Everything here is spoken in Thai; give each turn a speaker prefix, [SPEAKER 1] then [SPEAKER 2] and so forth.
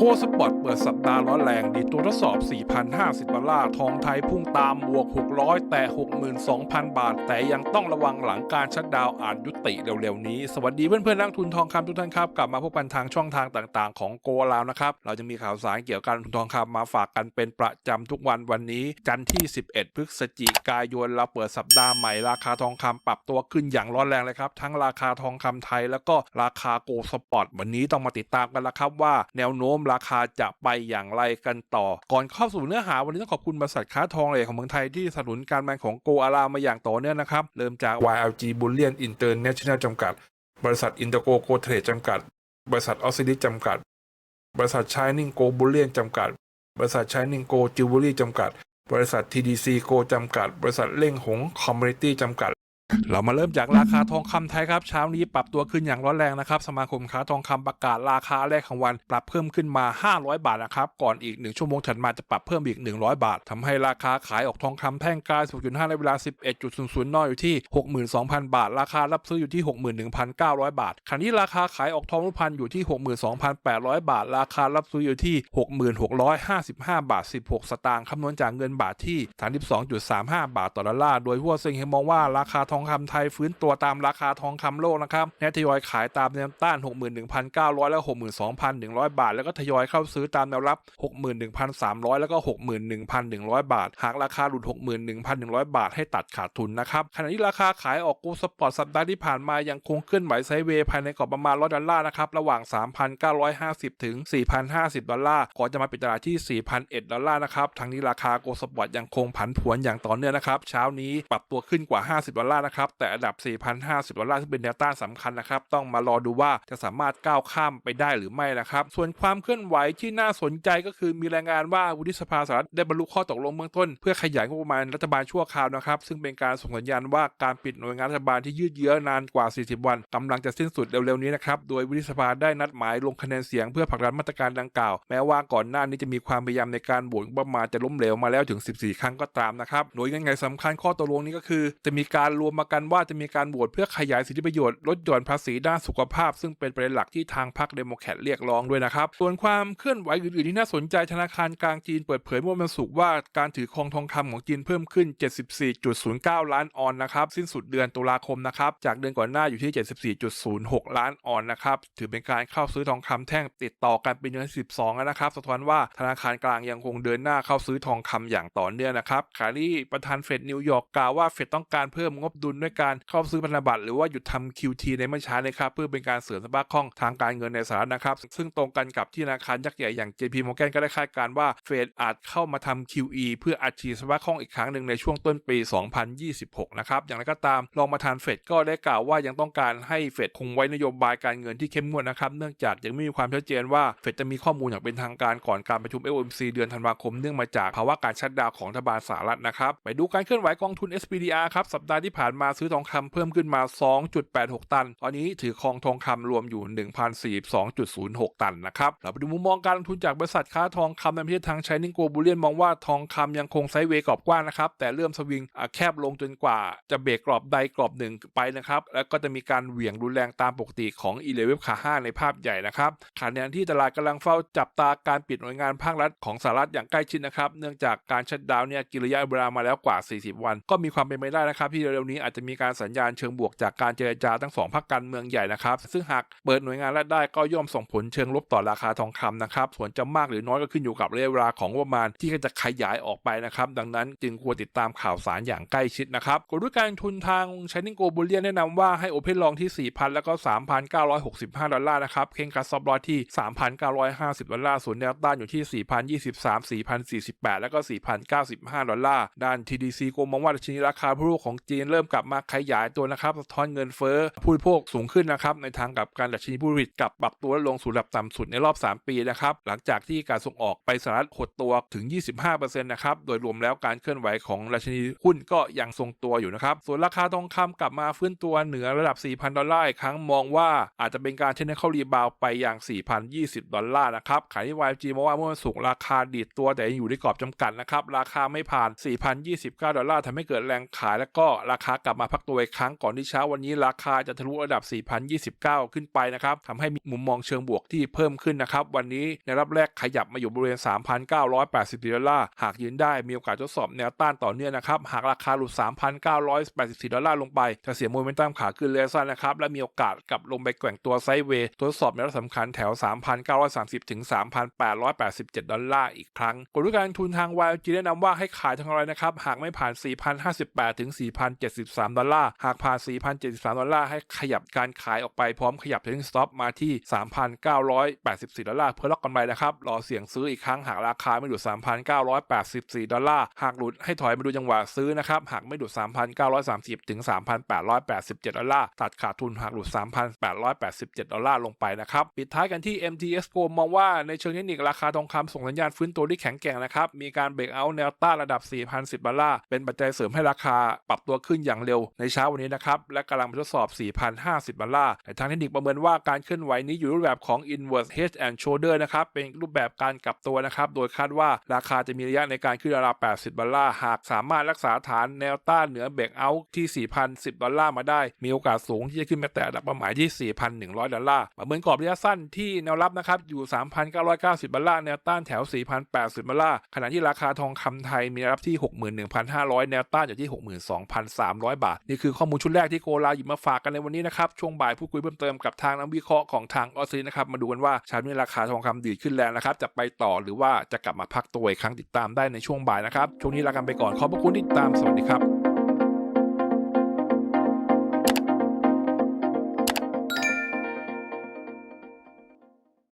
[SPEAKER 1] โกสปอร์ตเปิดสัปดาห์ร้อนแรงดีตัวทดสอบ 4,050 ดอลลาร์ ทองไทยพุ่งตามบวก 600 แต่ 62,000 บาท แต่ยังต้องระวังหลังการชัดดาวน์อาจยุติเร็วๆนี้ สวัสดีเพื่อนๆนักทุนทองคำทุกท่านครับ กลับมาพบกันทางช่องทางต่างๆ ของโกลาวนะครับ เราจะมีข่าวสารเกี่ยวกับการทุนทองคำมาฝากกันเป็นประจำทุกวันวันนี้ จันทร์ที่ 11 พฤศจิกายนเราเปิดสัปดาห์ใหม่ราคาทองคำปรับตัวขึ้นอย่างร้อนแรงเลยครับทั้งราคาทองคำไทย แล้วก็ราคาโกลสปอร์ตวันนี้ต้องมาติดตามกันล้วครับว่าแนวโน้มราคาจะไปอย่างไรกันต่อ ก่อนเข้าสู่เนื้อหาวันนี้ต้องขอบคุณบริษัทค้าทองเหลของเมืองไทยที่สนับสนุนการแมนของโกอารามาอย่างต่อเนื่องนะครับ เริ่มจาก YLG Bullion International จำกัด บริษัท Intergo Go Trade จำกัด บริษัทออสซิลิจำกัด บริษัท Shining Go Bullion จำกัด บริษัท Shining Go Jewelry จำกัด บริษัท TDC Go จำกัด บริษัทเล่งหงคอมมูนิตี้จำกัด เรามาเริ่มจากราคาทองคำไทยครับเช้านี้ปรับตัวขึ้นอย่างร้อนแรงนะครับ สมาคมค้าทองคำประกาศราคาแรกของวัน ปรับเพิ่มขึ้นมา 500 บาทนะครับก่อนอีก 1 ชั่วโมงถัดมาจะปรับเพิ่มอีก 100 บาททำให้ราคาขายออกทองคำแท่งกลาง0.5ในเวลา 11.00นอยู่ที่ 62,000 บาท ราคารับซื้ออยู่ที่ 61,900 บาทขณะที่ราคาขายออกทองรูปพรรณอยู่ที่ 62,800 บาท ราคารับซื้ออยู่ที่ 6655 บาท 16 สตางค์คำนวณจากเงินบาทที่ 32.35 บาทต่อดอลลาร์โดยหัวเซิงเฮงมองว่าราคาทององคำไทยฟื้นตัวตามราคาทองคำโลกนะครับแนทยอยขายตามแนวต้าน 61,900 แล้ว62,100 บาท แล้วก็ทยอยเข้าซื้อตามแนวรับ 61,300 แล้วก็ 61,100 บาท หากราคาหลุด 61,100 บาทให้ตัดขาดทุนนะครับขณะที่ราคาขายออกกูสปอร์ตสัปดาห์ที่ผ่านมายังคงเคลื่อนไหวไซเวย์ภายในกรอบประมาณ100ดอลลาร์นะครับระหว่าง 3,950 ถึง 4,050 ดอลลาร์ก่อนจะมาปิดตลาดที่ 4,001 ดอลลาร์นะครับทั้งนี้ราคาโกลสปอร์ตยังคงผันผวนอย่างต่อเนื่องนะครับเช้านี้ปรับตัวขึ้นกว่า 50 ดอลลาร์นะครับ แต่อันดับ 4,050 ดอลลาร์ซึ่งเป็นแนวต้านสำคัญนะครับ ต้องมารอดูว่าจะสามารถก้าวข้ามไปได้หรือไม่นะครับ ส่วนความเคลื่อนไหวที่น่าสนใจก็คือมีรายงานว่าวุฒิสภาสหรัฐได้บรรลุข้อตกลงเบื้องต้น เพื่อขยายงบประมาณรัฐบาลชั่วคราวนะครับ ซึ่งเป็นการส่งสัญญาณว่าการปิดหน่วยงานรัฐบาลที่ยืดเยื้อนานกว่า 40 วันกำลังจะสิ้นสุดเร็วๆนี้นะครับ โดยวุฒิสภาได้นัดหมายลงคะแนนเสียงเพื่อผลักดันมาตรการดังกล่าว แม้ว่าก่อนหน้านี้จะมีความพยายามในการโหวตงบประมาณจะล้มเหลวมาแล้วถึง 14 ครั้งก็ตามนะครับ โดยเงื่อนไขสำคัญข้อตกลงนี้ก็คือ จะมีการรวมมากันว่าจะมีการโหวตเพื่อขยายสิทธิประโยชน์ลดหย่อนภาษีด้านสุขภาพ ซึ่งเป็นประเด็นหลักที่ทางพรรคเดโมแครตเรียกร้องด้วยนะครับ ส่วนความเคลื่อนไหวอื่นๆที่น่าสนใจธนาคารกลางจีนเปิดเผยเมื่อวันศุกร์ว่าการถือครองทองคำของจีนเพิ่มขึ้น 74.09 ล้านออนนะครับสิ้นสุดเดือนตุลาคมนะครับจากเดือนก่อนหน้าอยู่ที่ 74.06 ล้านออนนะครับถือเป็นการเข้าซื้อทองคำแท่งติดต่อกันเป็นเดือนที่12แล้วนะครับสะท้อนว่าธนาคารกลางยังคงเดินหน้าเข้าซื้อทองคำอย่างต่อเนื่องนะครับขณะที่ประธานเฟดนิวยอร์กกล่าวว่าเฟดต้องการเพิ่มงบดุลด้วยการเข้าซื้อพันธบัตรหรือว่าหยุดทำ QT ในเมื่อช้านะครับเพื่อเป็นการเสริมสภาพคล่องทางการเงินในสหรัฐนะครับ ซึ่งตรงกันกับที่ธนาคารยักษ์ใหญ่อย่าง JP Morgan ก็ได้คาดการณ์ว่าเฟดอาจเข้ามาทำ QE เพื่ออัดฉีดสภาพคล่องอีกครั้งหนึ่งในช่วงต้นปี 2026 นะครับ อย่างไรก็ตามรองประธานเฟดก็ได้กล่าวว่ายังต้องการให้เฟดคงไว้นโยบายการเงินที่เข้มงวดนะครับ เนื่องจากยังไม่มีความชัดเจนว่าเฟดจะมีข้อมูลอย่างเป็นทางการก่อนการประชุม FOMC เดือนธันวาคมเนื่องมาจากภาวะการชัดดาวของรัฐบาลสหรัฐนะครับไปดูการเคลื่อนไหวกองทุน SPDR ครับสัปดาห์ที่ผ่านมาซื้อทองคำเพิ่มขึ้นมา 2.86 ตัน ตอนนี้ถือครองทองคำรวมอยู่ 1,042.06 ตันนะครับ เราไปดูมุมมองการลงทุนจากบริษัทค้าทองคำในประเทศทางไชนิ่งโกบูเลียนมองว่าทองคำยังคงไซด์เวย์กรอบกว้างนะครับ แต่เริ่มสวิงอะแคบลงจนกว่าจะเบรกกรอบใดกรอบหนึ่งไปนะครับ แล้วก็จะมีการเหวี่ยงรุนแรงตามปกติของอีเลเวฟขา5ในภาพใหญ่นะครับขณะที่ตลาดกำลังเฝ้าจับตาการปิดหน่วยงานภาครัฐของสหรัฐอย่างใกล้ชิดนะครับ เนื่องจากการชัดดาวน์เนี่ยกินระยะเวลามาแล้วกว่า 40 วัน ก็มีความเป็นไปได้นะครับที่เร็วๆนี้อาจจะมีการสัญญาณเชิงบวกจากการเจรจาทั้งสองพรรคการเมืองใหญ่นะครับ ซึ่งหากเปิดหน่วยงานรัฐได้ก็ย่อมส่งผลเชิงลบต่อราคาทองคำนะครับ ส่วนจะมากหรือน้อยก็ขึ้นอยู่กับระยะเวลาของประมาณที่จะขยายออกไปนะครับ ดังนั้นจึงควรติดตามข่าวสารอย่างใกล้ชิดนะครับกลยุทธ์การทุนทางชนิงโกบูเลียนแนะนำว่าให้โอเพนลองที่ 4,000 แล้วก็ 3,965 ดอลลาร์นะครับ เคงคัสซอบลอที่ 3,950 ดอลลาร์ส่วนแนวต้านอยู่ที่ 4,023 4,048 แล้วก็ 4,095 ดอลลาร์ ด้าน TDC โกมองว่าดัชนีราคาผู้บริโภคของจีนเริ่มกลับมาขยายตัวนะครับสะท้อนเงินเฟ้อผู้บริโภคสูงขึ้นนะครับในทางกับการดัชนีผู้ผลิตกลับปรับตัวลดลงสู่ระดับต่ำสุดในรอบ 3 ปีนะครับหลังจากที่การส่งออกไปสหรัฐหดตัวถึง 25%นะครับโดยรวมแล้วการเคลื่อนไหวของดัชนีหุ้นก็ยังทรงตัวอยู่นะครับส่วนราคาทองคำกลับมาฟื้นตัวเหนือระดับ 4,000 ดอลลาร์อีกครั้งมองว่าอาจจะเป็นการเทนนิคอลรีบาวไปอย่าง 4,020 ดอลลาร์นะครับขณะที่ YG มองว่าเมื่อวันศุกร์ราคาดีดตัวแต่ยังอยู่ในกรอบจำกัดนะครับราคาไม่ผ่าน 4,029 ดอลลาร์ทำให้เกิดแรงขายแล้วก็ราคากลับมาพักตัวอีกครั้งก่อนที่เช้าวันนี้ราคาจะทะลุระดับ 4,029 ขึ้นไปนะครับทำให้มีมุมมองเชิงบวกที่เพิ่มขึ้นนะครับ วันนี้ในรอบแรกขยับมาอยู่บริเวณ 3,984ดอลลาร์หากยืนได้มีโอกาสทดสอบแนวต้านต่อเนื่องนะครับ หากราคาหลุด 3,984ดอลลาร์ลงไป จะเสียโมเมนตัมขาขึ้นระยะสั้นนะครับ และมีโอกาสกลับลงไปแกว่งตัวไซด์เวย์ทดสอบแนวรับสำคัญแถว 3,930 ถึง 3,887 ดอลลาร์อีกครั้งกลยุทธ์การลงทุนทาง YLG แนะนำว่าให้ขายทางอะไรนะครับ หากไม่ผ่าน 4,058 ถึง73 ดอลลาร์ หากผ่าน 4,073 ดอลลาร์ให้ขยับการขายออกไปพร้อมขยับ trading stop มาที่ 3,984 ดอลลาร์เพื่อล็อกกำไรนะครับ รอเสี่ยงซื้ออีกครั้งหากราคาไม่หลุด 3,984 ดอลลาร์ หากหลุดให้ถอยมาดูจังหวะซื้อนะครับ หากไม่หลุด 3,930 ถึง 3,887 ดอลลาร์ ตัดขาดทุนหากหลุด 3,887 ดอลลาร์ลงไปนะครับ ปิดท้ายกันที่ MTS Go มองว่าในเชิงเทคนิคราคาทองคำส่งสัญญาณฟื้นตัวที่แข็งแกร่งนะครับ มีการเบรกเอาท์แนวต้านระดับ 4,010 ดอลลาร์ เป็นปัจจัยเสริมให้ราคาปรับตัวขึ้นอย่างเร็วในเช้าวันนี้นะครับ และกำลังทดสอบ 4,050ดอลลาร์ในทางเทคนิคประเมินว่าการเคลื่อนไหวนี้อยู่รูปแบบของ inverse head and shoulder นะครับ เป็นรูปแบบการกลับตัวนะครับ โดยคาดว่าราคาจะมีระยะในการขึ้นราว80ดอลลาร์หากสามารถรักษาฐานแนวต้านเหนือเบรกเอาท์ที่ 4,010 ดอลลาร์มาได้ มีโอกาสสูงที่จะขึ้นไปแตะระดับเป้าหมายที่ 4,100 ดอลลาร์ประเมินกรอบระยะสั้นที่แนวรับนะครับอยู่ 3,990 ดอลลาร์แนวต้านแถว 4,080 ดอลลาร์ขณะที่ราคาทองคำไทยมีแนวรับที่ 61,500 แนวต้านอยู่ที่ 62,300บาท นี่คือข้อมูลชุดแรกที่โกลาหยิบมาฝากกันในวันนี้นะครับช่วงบ่ายพูดคุยเพิ่มเติมกับทางนักวิเคราะห์ของทางออสเตรียนะครับมาดูกันว่าเชานี้ราคาทองคำดีดขึ้นแรงนะครับจะไปต่อหรือว่าจะกลับมาพักตัวอีกครั้งติดตามได้ในช่วงบ่ายนะครับช่วงนี้ลากันไปก่อนขอบพระคุณที่ติดตามสวัสดีครับ